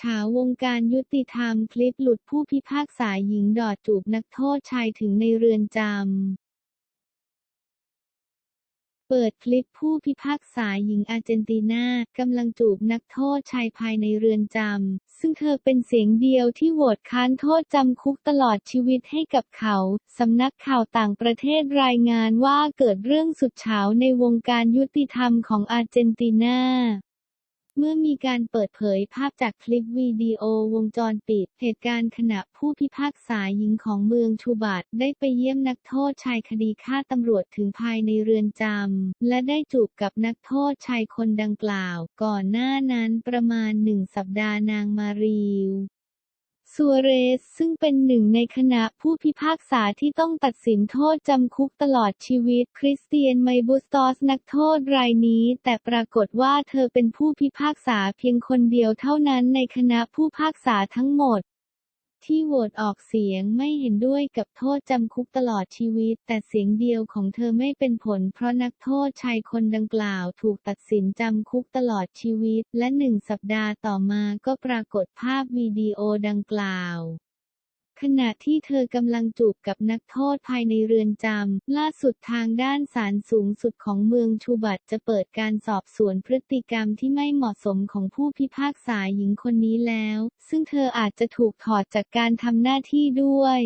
ฉาวงการยุติธรรมคลิปหลุดผู้พิพากษาหญิงดอดจูบนักโทษชายถึงในเรือนจำ เปิดคลิปผู้พิพากษาหญิงอาร์เจนตินากำลังจูบนักโทษชายภายในเรือนจำ ซึ่งเธอเป็นเสียงเดียวที่โหวตค้านโทษจำคุกตลอดชีวิตให้กับเขาสำนักข่าวต่างประเทศรายงานว่าเกิดเรื่องสุดเฉาในวงการยุติธรรมของอาร์เจนตินา เมื่อมีการเปิดเผยภาพจากคลิปวิดีโอวงจรปิด เหตุการณ์ขณะผู้พิพากษาหญิงของเมืองชูบัตได้ไปเยี่ยมนักโทษชายคดีฆ่าตำรวจถึงภายในเรือนจำ และได้จูบกับนักโทษชายคนดังกล่าว ก่อนหน้านั้นประมาณหนึ่งสัปดาห์นางมารีว ซัวเรสซึ่งเป็นหนึ่งในคณะผู้พิพากษาที่ต้องตัดสินโทษจำคุกตลอดชีวิต คริสเตียนไมบูสตอสนักโทษรายนี้ แต่ปรากฏว่าเธอเป็นผู้พิพากษาเพียงคนเดียวเท่านั้นในคณะผู้พิพากษาทั้งหมด ที่โหวตออกเสียงไม่เห็นด้วยกับโทษจำคุกตลอดชีวิต แต่เสียงเดียวของเธอไม่เป็นผล เพราะนักโทษชายคนดังกล่าวถูกตัดสินจำคุกตลอดชีวิต และหนึ่งสัปดาห์ต่อมาก็ปรากฏภาพวิดีโอดังกล่าว ขณะที่เธอกำลังจูบกับนักโทษภายในเรือนจำ ล่าสุดทางด้านศาลสูงสุดของเมืองชูบัตจะเปิดการสอบสวนพฤติกรรมที่ไม่เหมาะสมของผู้พิพากษาหญิงคนนี้แล้ว ซึ่งเธออาจจะถูกถอดจากการทำหน้าที่ด้วย